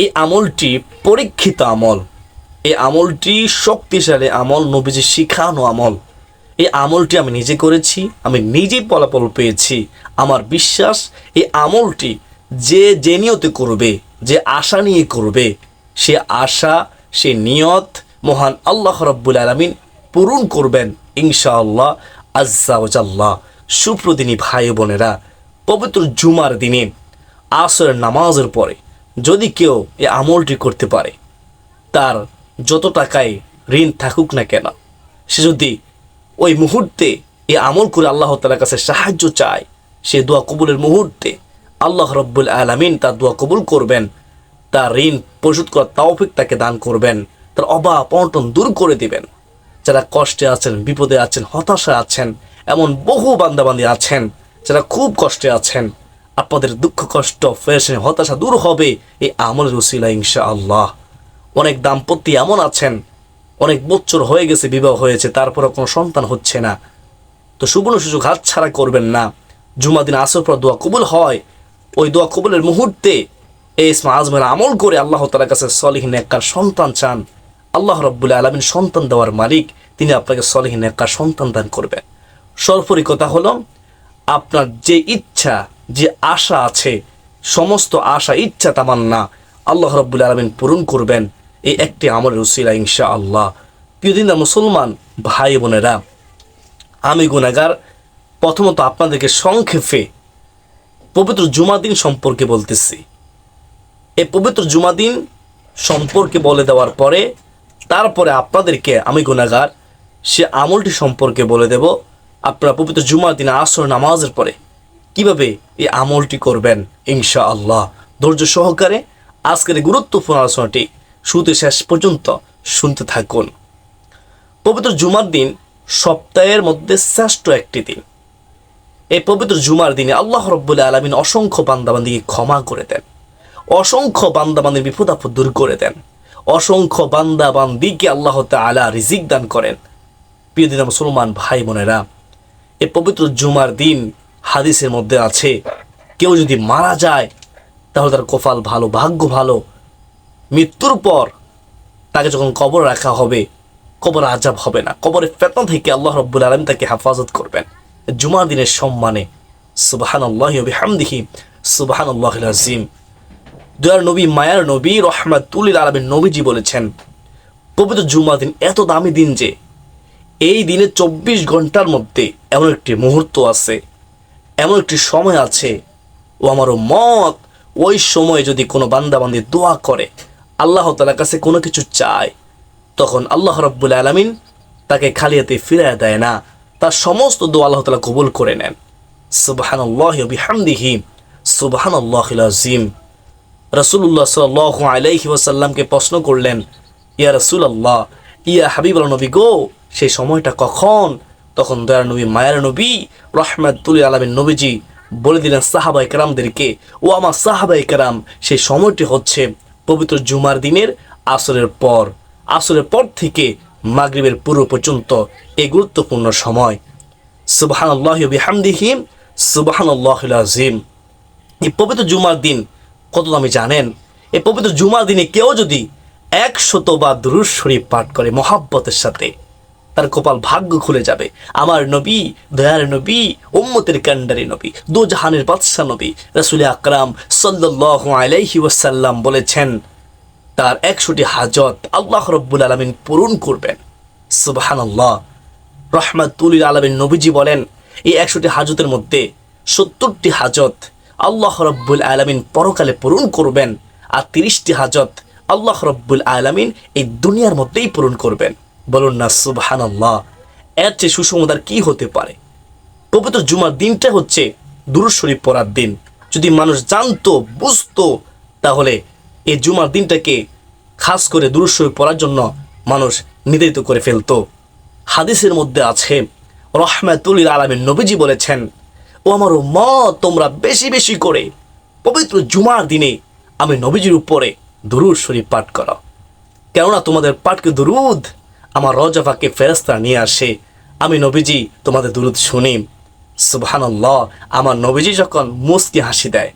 এই আমলটি পরীক্ষিত আমল। এই আমলটি শক্তিশালী আমল, নবীজি শিখানো আমল। এই আমলটি আমি নিজে করেছি, আমি নিজেই ফলাফল পেয়েছি। আমার বিশ্বাস, এই আমলটি যে যে নিয়তে করবে, যে আশা নিয়ে করবে, সে আশা, সে নিয়ত মহান আল্লাহ রব্বুল আলমিন পূরণ করবেন ইনশাআল্লাহ আজ্জাওজাল্লাহ সুপ্রদিনী ভাই বোনেরা, পবিত্র জুমার দিনে আসরের নামাজের পরে যদি কেউ এ আমলটি করতে পারে, তার যত টাকায় ঋণ থাকুক না কেন, সে যদি ওই মুহূর্তে এ আমল করে আল্লাহ তালার কাছে সাহায্য চায়, সে দোয়া কবুলের মুহূর্তে আল্লাহ রব্বুল আলমিন তার দোয়া কবুল করবেন, তার ঋণ পরিশোধ করার তাওফিক তাকে দান করবেন, তার অভাব অনটন দূর করে দিবেন। যারা কষ্টে আছেন, বিপদে আছেন হতাশা আছেন, এমন বহু বান্দাবান্দি আছেন, যারা খুব কষ্টে আছেন আপনাদের দুঃখ, কষ্ট ফেরেশন হতাশা দূর হবে এই আমলের উসিলা ইনশা আল্লাহ অনেক দাম্পত্য এমন আছেন, অনেক বছর হয়ে গেছে, বিবাহ হয়েছে তারপরে কোনো সন্তান হচ্ছে না। তো সুবর্ণ সুযোগ হাত ছাড়া করবেন না। জুমা দিন আসর পর দোয়া কবুল হয়। ওই দোয়া কবুলের মুহূর্তে এই ইসমা আজমের আমল করে আল্লাহ তালার কাছে সলিহীন একার সন্তান চান। আল্লাহ রব্বুল আলমিন সন্তান দেওয়ার মালিক, তিনি আপনাকে সলিহীন একার সন্তান দান করবেন। সর্বোপরি কথা হলো, আপনার যে ইচ্ছা যে আশা আছে, সমস্ত আশা, ইচ্ছা, তামান্না আল্লাহ রব্বুল আলমিন পূরণ করবেন। এই একটি আমলের উসিলা ইনশা আল্লাহ প্রিয়দিনা মুসলমান, ভাই বোনেরা, আমি গুনাগার প্রথমত আপনাদেরকে সংক্ষেপে পবিত্র জুমা দিন সম্পর্কে বলতেছি। এই পবিত্র জুমা দিন সম্পর্কে বলে দেওয়ার পরে, তারপরে আপনাদেরকে আমি গুনাগার সে আমলটি সম্পর্কে বলে দেব। আপনারা পবিত্র জুমার দিন আসর নামাজের পরে। কীভাবে এই আমলটি করবেন? ইনশা আল্লাহ ধৈর্য সহকারে আজকের গুরুত্বপূর্ণ আলোচনাটি শুরুতে শেষ পর্যন্ত শুনতে থাকুন। পবিত্র জুমার দিন সপ্তাহের মধ্যে শ্রেষ্ঠ একটি দিন। এই পবিত্র জুমার দিনে আল্লাহ রব্বুল আলমিন অসংখ্য বান্দাবান্দিকে ক্ষমা করে দেন। অসংখ্য বান্দাবান্দির বিপদ দূর করে দেন। অসংখ্য বান্দাবান্দিকে আল্লাহ তালা রিজিক দান করেন। প্রিয় দিন মুসলমান ভাই বোনেরা এই পবিত্র জুমার দিন হাদিসের মধ্যে আছে, কেউ যদি মারা যায়, তাহলে তার কপাল ভালো, ভাগ্য ভালো। মৃত্যুর পর তাকে যখন কবর রাখা হবে, কবর আজাব হবে না। কবরের ফেতন থেকে আল্লাহ রব্বুল আলম তাকে হেফাজত করবেন। জুমার দিনের সম্মানে সুবাহান আল্লাহ হামদিহি সুবাহান আল্লাহ আজিম দয়ার নবী, মায়ার নবী, রহমাতুল আলমের নবীজি বলেছেন, পবিত্র জুমার দিন এত দামি দিন যে, এই দিনে চব্বিশ ঘণ্টার মধ্যে এমন একটি মুহূর্ত আছে এমন একটি সময় আছে, ও আমারও মত, ওই সময় যদি কোনো বান্দাবান্দি দোয়া করে, আল্লাহ তালার কাছে কোনো কিছু চায়, তখন আল্লাহ রব্বুল আলমিন তাকে খালিয়াতে ফিরিয়ে দেয় না। তার সমস্ত দোয়া আল্লাহ তালা কবুল করে নেন। সুবাহান আল্লাহ সুবাহান আল্লাহ আজিম রসুল্লাহ সাল আলাইহি ওয়াসাল্লামকে প্রশ্ন করলেন, ইয়া রসুল আল্লাহ ইয়া হাবিব নবী গো, সেই সময়টা কখন? তখন দয়ার নবী, মায়ের নবী রহমাতুল আলমের নবীজি বলে দিলেন সাহাবা একরামদেরকে ও আমার সাহাবা একরাম সেই সময়টি হচ্ছে পবিত্র জুমার দিনের আসরের পর। আসরের পর থেকে মাগরিবের পূর্ব পর্যন্ত এই গুরুত্বপূর্ণ সময়। সুবাহান আল্লাহ বিহামদিহিম সুবাহান আল্লাহ আজিম এই পবিত্র জুমার দিন কত দামি জানেন? এই পবিত্র জুমার দিনে কেউ যদি একশত বা দুরুজ শরীফ পাঠ করে মহাব্বতের সাথে তার কপাল ভাগ্য খুলে যাবে। আমার নবী, দয়ার নবী, উম্মতের কান্ডারি নবী দু জাহানের বাদশাহ নবী, রাসুল আকরাম সাল্লাহ আলাইহি ওয়াসাল্লাম বলেছেন, তার একশোটি হাজত আল্লাহ রব্বুল আলমিন পূরণ করবেন। সুবাহান আল্লাহ রহমাতুল আলমিন নবীজি বলেন, এই একশোটি হাজতের মধ্যে সত্তরটি হাজত আল্লাহ রব্বুল আলমিন পরকালে পূরণ করবেন আর তিরিশটি হাজত আল্লাহ রব্বুল আলমিন এই দুনিয়ার মধ্যেই পূরণ করবেন। বলুন না সুবাহান আল্লাহ এর চেয়ে সুসমাদার কি হতে পারে? পবিত্র জুমার দিনটা হচ্ছে দুরুদ পড়ার দিন। যদি মানুষ জানতো, বুঝতো, তাহলে এই জুমার দিনটাকে খাস করে দুরুদ পড়ার জন্য মানুষ নির্ধারিত করে ফেলতো। হাদিসের মধ্যে আছে রহমাতুল আলমের নবীজি বলেছেন, ও আমার ম তোমরা বেশি বেশি করে পবিত্র জুমার দিনে আমি নবীজির উপরে দুরুদ পাঠ করো। কেননা তোমাদের পাঠকে দুরুদ আমার রজাফাকে ফেরস্তা নিয়ে আসে। আমি নবীজি তোমাদের দুরুদ শুনি। সুবহানাল্লাহ, আমার নবীজি যখন মুস্কি হাসি দেয়,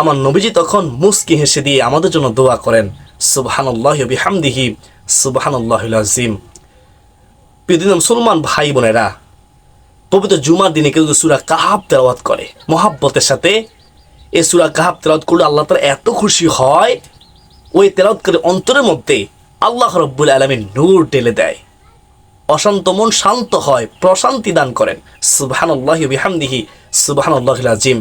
আমার নবীজি তখন মুস্কি হেসে দিয়ে আমাদের জন্য দোয়া করেন। সুবহানাল্লাহ বিহামদিহি, সুবহানাল্লাহুল আজিম প্রিয় মুসলমান ভাই বোনেরা, পবিত্র জুমার দিনে কেউ যদি সুরা কাহাব তেলাওয়াত করে, মহাব্বতের সাথে এই সুরা কাহাব তেলাওয়াত করলে আল্লাহ তালা এত খুশি হয়, ওই তেলাওয়াত করে অন্তরের মধ্যে আল্লাহ রব্বুল আলমী নূর ঢেলে দেয়। অশান্ত মন শান্ত হয়, প্রশান্তি দান করেন। সুবাহান্লাহ বিহামদিহি সুবাহান্লাহ আজিম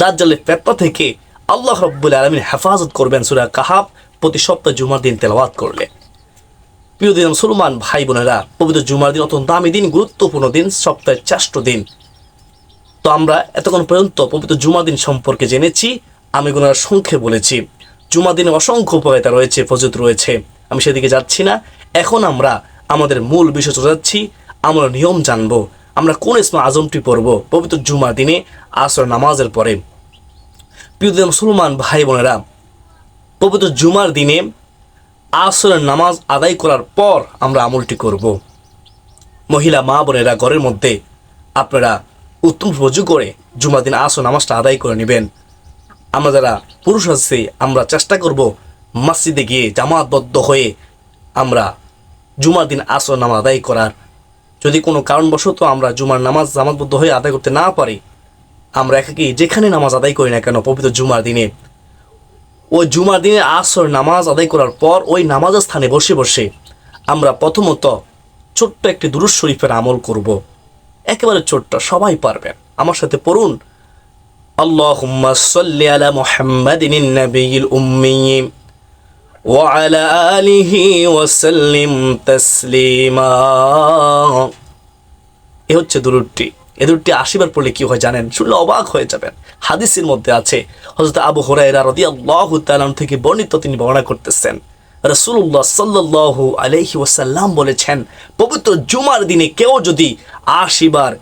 দাজ্জালের পেট্টা থেকে আল্লাহ রব্বুল আলমিন হেফাজত করবেন সুরা কাহাব প্রতি সপ্তাহ জুমার দিন তেলাওয়াত করলে। প্রিয় দিন মুসলমান ভাই বোনেরা, পবিত্র জুমার দিন অত্যন্ত দামি দিন, গুরুত্বপূর্ণ দিন, সপ্তাহের চাষ্ট দিন। তো আমরা এতক্ষণ পর্যন্ত পবিত্র জুমা দিন সম্পর্কে জেনেছি, আমি গুনার সংখ্যে বলেছি। জুমা দিনে অসংখ্য উপকারিতা রয়েছে ফজত রয়েছে। আমি সেদিকে যাচ্ছি না। এখন আমরা আমাদের মূল বিষয় চলে যাচ্ছি। আমরা নিয়ম জানব। আমরা কোন ইসমা আজমটি পড়ব? পবিত্র জুমার দিনে আসর নামাজের পরে। প্রিয় মুসলমান ভাই বোনেরা, পবিত্র জুমার দিনে আসরের নামাজ আদায় করার পর আমরা আমলটি করব। মহিলা, মা বোনেরা, ঘরের মধ্যে আপনারা উত্তম রজু করে জুমার দিন আসর নামাজটা আদায় করে নেবেন। আমরা যারা পুরুষ আছি, আমরা চেষ্টা করব মসজিদে গিয়ে জামাতবদ্ধ হয়ে আমরা জুমার দিন আসর নামাজ আদায় করার যদি কোনো কারণবশত আমরা জুমার নামাজ জামাতবদ্ধ হয়ে আদায় করতে না পারি, আমরা একাকি যেখানে নামাজ আদায় করি না কেন পবিত্র জুমার দিনে? ওই জুমার দিনে আসর নামাজ আদায় করার পর ওই নামাজের স্থানে বসে বসে আমরা প্রথমত ছোট্ট একটি দুরুজ শরীফের আমল করব। একেবারে ছোট্ট, সবাই পারবেন। আমার সাথে পড়ুন। আল্লাহ সাল্লি আলা মোহাম্মদ وعلى آله وسلم تسليما এ হচ্ছে দুরুদটি এ দুরুদটি আশিবার পড়লে কি হয় জানেন শুনলে অবাক হয়ে যাবেন হাদিসের মধ্যে আছে হযরত আবু হুরায়রা রাদিয়াল্লাহু তাআলা থেকে বর্ণিত তিনি বর্ণনা করতেছেন রাসূলুল্লাহ সাল্লাল্লাহু আলাইহি ওয়াসাল্লাম বলেছেন পবিত্র জুমার দিনে কেউ যদি আশিবার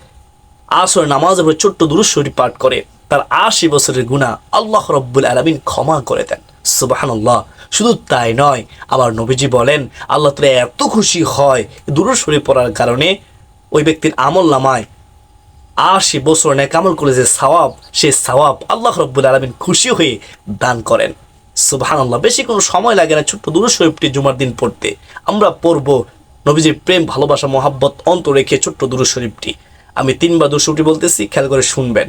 আসর নামাজের পরে ছোট্ট দুরুদ শরীফ পাঠ করে তার আশি বছরের গুণা আল্লাহ রব্বুল আলমিন ক্ষমা করে দেন সুবাহান্লাহ শুধু তাই নয় আমার নবীজি বলেন, আল্লাহ তালা এত খুশি হয় দুরুদ শরীফ পড়ার কারণে ওই ব্যক্তির আমল নামায়। আশি বছর ন্যাক আমল করে যে সওয়াব, সে সওয়াব আল্লাহ রব্বুল আলমিন খুশি হয়ে দান করেন। সুবাহান আল্লাহ বেশি কোনো সময় লাগে না ছোট্ট দুরুদ শরীফটি জুমার দিন পড়তে। আমরা পড়ব নবীজির প্রেম, ভালোবাসা, মহাব্বত অন্ত রেখে ছোট্ট দুরুদ শরীফটি। আমি তিনবার দুরুদ শরীফটি বলতেছি, খেয়াল করে শুনবেন।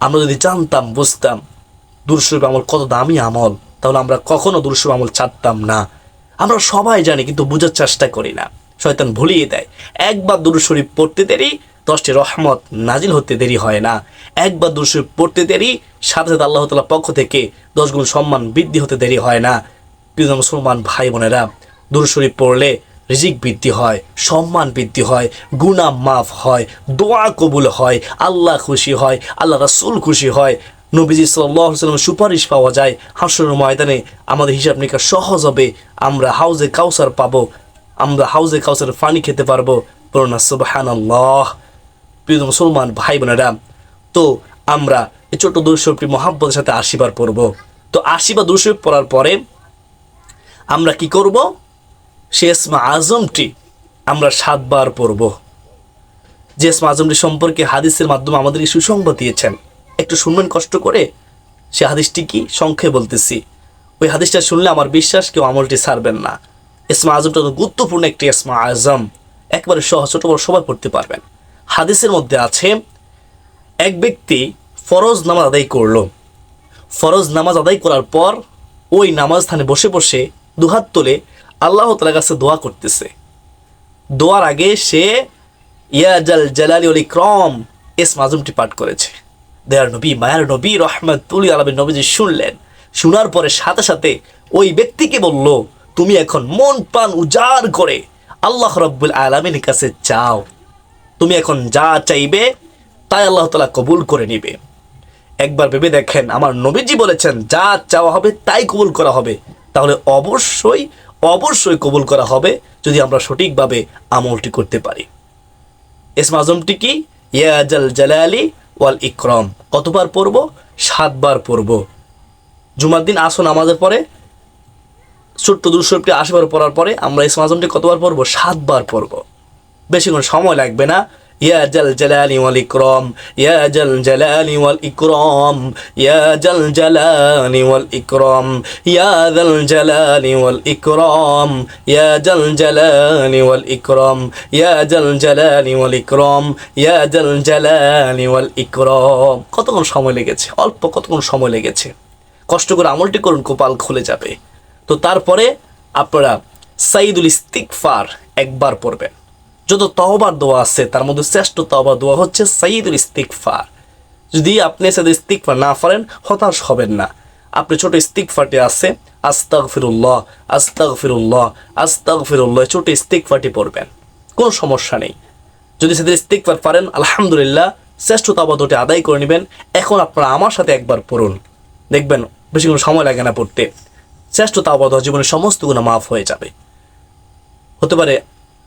আমরা যদি জানতাম, বুঝতাম দুরশরীফ আমল কত দামি আমল, তাহলে আমরা কখনো দুরশরীফ আমল ছাড়তাম না। আমরা সবাই জানি, কিন্তু বোঝার চেষ্টা করি না। শয়তান ভুলিয়ে দেয়। একবার দুরশরীফ পড়তে দেরি, দশটি রহমত নাজিল হতে দেরি হয় না। একবার দুরশরীফ পড়তে দেরি, সাথে সাথে আল্লাহ তালার পক্ষ থেকে দশ গুণ সম্মান বৃদ্ধি হতে দেরি হয় না। প্রিয় মুসলমান ভাই বোনেরা দুরশরীফ পড়লে রিজিক বৃদ্ধি হয়, সম্মান বৃদ্ধি হয় গুণা মাফ হয়, দোয়া কবুল হয়, আল্লাহ খুশি হয়, আল্লাহ রাসুল খুশি হয়। নবীজি সাল্লাম সুপারিশ পাওয়া যায়। হাসরের ময়দানে আমাদের হিসাব নিকাশ সহজ হবে, আমরা হাউজে কাউসার পাবো, আমরা হাউজে কাউসার পানি খেতে পারব। বলুন সুবাহান আল্লাহ প্রিয় মুসলমান ভাই বোনেরা, তো আমরা এই ছোট্ট দুশোটি মহাব্বতের সাথে আশীর্বাদ পড়ব। তো আশীর্বাদ দুশো পড়ার পরে আমরা কি করব? সে ইসমা আজমটি আমরা সাতবার পড়ব। যে ইসমা আজমটি সম্পর্কে হাদিসের মাধ্যমে আমাদেরকে সুসংবাদ দিয়েছেন, একটু শুনবেন কষ্ট করে, সে হাদিসটি কি সংক্ষেপে বলতেছি। ওই হাদিসটা শুনলে আমার বিশ্বাস কেউ আমলটি ছাড়বেন না। ইসমা আজমটা তো গুরুত্বপূর্ণ একটি ইসমা আজম। একবারে সহজ ছোট বড় সবাই পড়তে পারবেন। হাদিসের মধ্যে আছে, এক ব্যক্তি ফরজ নামাজ আদায় করল। ফরজ নামাজ আদায় করার পর ওই নামাজ স্থানে বসে বসে দুহাত তোলে আল্লাহ তালার কাছে দোয়া করতেছে। দোয়ার আগে সে, ইয়া জাল জালালি অলি ক্রম এস মাজুমটি পাঠ করেছে। দেয়ার নবী, মায়ার নবী, রহমতুল আলমের নবীজি শুনলেন। শোনার পরে সাথে সাথে ওই ব্যক্তিকে বলল, তুমি এখন মন প্রাণ উজাড় করে আল্লাহ রব্বুল আলমের কাছে চাও তুমি এখন যা চাইবে তাই আল্লাহ তালা কবুল করে নিবে। একবার ভেবে দেখেন, আমার নবীজি বলেছেন, যা চাওয়া হবে তাই কবুল করা হবে। তাহলে অবশ্যই অবশ্যই কবুল করা হবে যদি আমরা সঠিকভাবে আমলটি করতে পারি। ইসমা আজমটি কি? ইয়াজাল জালালি ওয়াল ইকরম। কতবার পড়ব? সাতবার পড়ব। জুমার দিন আসো নামাজের পরে, ছোট্ট দুশোটি আশিবার পড়ার পরে আমরা ইসমা আজমটি কতবার পড়ব? সাতবার পড়ব। বেশিক্ষণ সময় লাগবে না। ইয়া জাল জালালি ওয়াল ইকরম, ইয়া জাল জালালি ওয়াল ইকরম, ইয়া জাল জালালি ওয়াল ইয়া জাল জালালি ওয়াল ইকরম, ইয়া জাল জালালি ওয়াল ইকরম, ইয়া জাল জালালি ইয়া জাল কতক্ষণ সময় লেগেছে? অল্প কতক্ষণ সময় লেগেছে? কষ্ট করে আমলটি করুন, কপাল খুলে যাবে। তো তারপরে আপনারা সাইদুল ইস্তিকফার একবার পড়বেন। যত তহবার দোয়া আছে, তার মধ্যে শ্রেষ্ঠ তহবার দোয়া হচ্ছে সাইদুল ইস্তিকফার যদি আপনি সাইদুল ইস্তিকফার না পারেন, হতাশ হবেন না। আপনি ছোট ইস্তিকফারটি আছে আস্তাক ফিরুল্লাহ আস্তাক ফিরুল্লাহ আস্তাক ফিরুল্লাহ ছোট ইস্তিকফারটি পড়বেন। কোনো সমস্যা নেই। যদি সেদিন ইস্তিকফার পারেন, আলহামদুলিল্লাহ, শ্রেষ্ঠ তাবাদটি আদায় করে নেবেন। এখন আপনারা আমার সাথে একবার পড়ুন। দেখবেন, বেশি কোনো সময় লাগে না পড়তে। শ্রেষ্ঠ তাবাদ জীবনের সমস্ত গুণা মাফ হয়ে যাবে। হতে পারে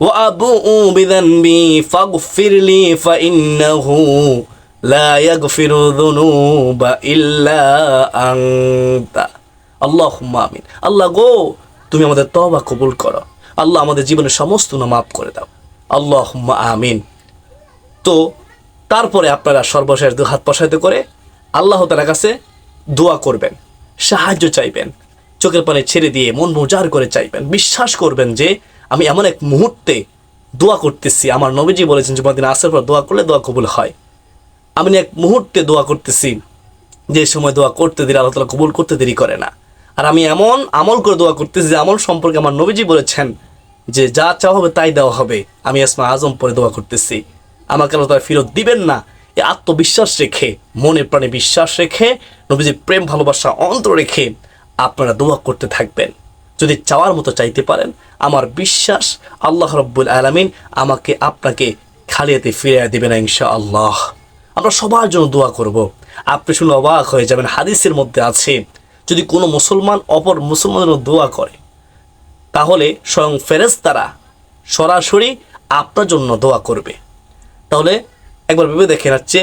وأبوء بذنبي فاغفر لي فإنه لا يغفر الذنوب إلا أنت اللهم آمين আল্লাহ গো তুমি আমাদের তওবা কবুল করো আল্লাহ আমাদের জীবনের সমস্ত না মাফ করে দাও আল্লাহ আমিন তো তারপরে আপনারা সর্বশেষ দু হাত প্রসারিত করে আল্লাহ তালার কাছে দোয়া করবেন সাহায্য চাইবেন চোখের পানি ছেড়ে দিয়ে মন মোজার করে চাইবেন বিশ্বাস করবেন যে আমি এমন এক মুহূর্তে দোয়া করতেছি, আমার নবীজি বলেছেন যে দিন আসার পর দোয়া করলে দোয়া কবুল হয়। আমি এক মুহূর্তে দোয়া করতেছি, যে সময় দোয়া করতে দিলে আল্লাহ তালা কবুল করতে দেরি করে না। আর আমি এমন আমল করে দোয়া করতেছি, যে আমল সম্পর্কে আমার নবীজি বলেছেন, যে যা চাওয়া হবে তাই দেওয়া হবে। আমি আসমা আজম পরে দোয়া করতেছি। আমাকে আল্লাহ তালা ফেরত দিবেন না এই আত্মবিশ্বাস রেখে মনে প্রাণে বিশ্বাস রেখে নবীজি প্রেম ভালোবাসা অন্তর রেখে আপনারা দোয়া করতে থাকবেন। যদি চাওয়ার মতো চাইতে পারেন, আমার বিশ্বাস আল্লাহ রব্বুল আলমিন আমাকে আপনাকে খালিয়াতে ফিরিয়ে দেবেন ইনশা আল্লাহ আমরা সবার জন্য দোয়া করব। আপনি শুনে অবাক হয়ে যাবেন, হাদিসের মধ্যে আছে, যদি কোনো মুসলমান অপর মুসলমানের দোয়া করে, তাহলে স্বয়ং ফেরেশতারা সরাসরি আপনার জন্য দোয়া করবে। তাহলে একবার ভেবে দেখে যাচ্ছে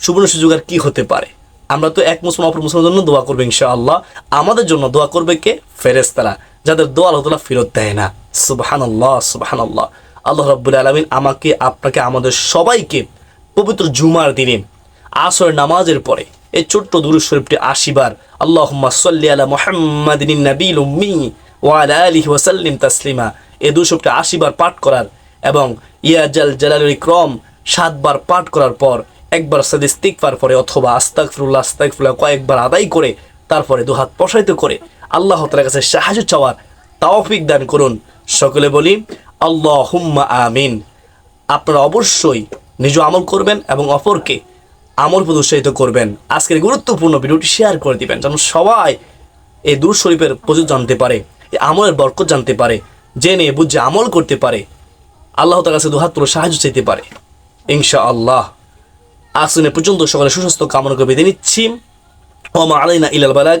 সুবর্ণ সুযোগ আর কী হতে পারে। আমরা তো এক মুসলমান অপর মুসলমানের জন্য দোয়া করব ইনশাআল্লাহ। আমাদের জন্য দোয়া করবে কে? ফেরেশতারা। যাদের দোয়া আল্লাহ ফেরত দেয় না। সুবহানাল্লাহ সুবহানাল্লাহ। আল্লাহ রাব্বুল আলামিন আমাকে, আপনাকে, আমাদের সবাইকে পবিত্র জুমার দিনে আসর নামাজের পরে এই ছোট্ট দুরুদ শরীফটি আশিবার আল্লাহুম্মা সাল্লি আলা মুহাম্মাদিন নাবিল উম্মি ওয়া আলা আলিহি ওয়া সাল্লিম তাসলিমা। এই দুরুদ শরীফটি আশিবার পাঠ করার এবং ইয়া জাল জালালুল ইকরাম সাতবার পাঠ করার পর একবার সাদি পরে অথবা আস্তাগফিরুল্লাহ আস্তাগফিরুল্লাহ কয়েকবার আদায় করে তারপরে দুহাত প্রসারিত করে আল্লাহ তাআলার কাছে সাহায্য চাওয়ার তৌফিক দান করুন। সকলে বলি, আল্লাহুম্মা আমিন। আপনারা অবশ্যই নিজ আমল করবেন এবং অপরকে আমল উৎসাহিত করবেন। আজকের গুরুত্বপূর্ণ ভিডিওটি শেয়ার করে দিবেন, যেন সবাই এই দূর শরীফের প্রচুর জানতে পারে, এই আমলের বরকত জানতে পারে, জেনে বুঝে আমল করতে পারে। আল্লাহ তার কাছে দুহাত সাহায্য চাইতে পারে। ইনশা আল্লাহ আসুনে পর্যন্ত সকালে সুস্বাস্থ্য কামনা করে বেঁধে নিচ্ছি। ওমা আলাইনা ইলাল বালাক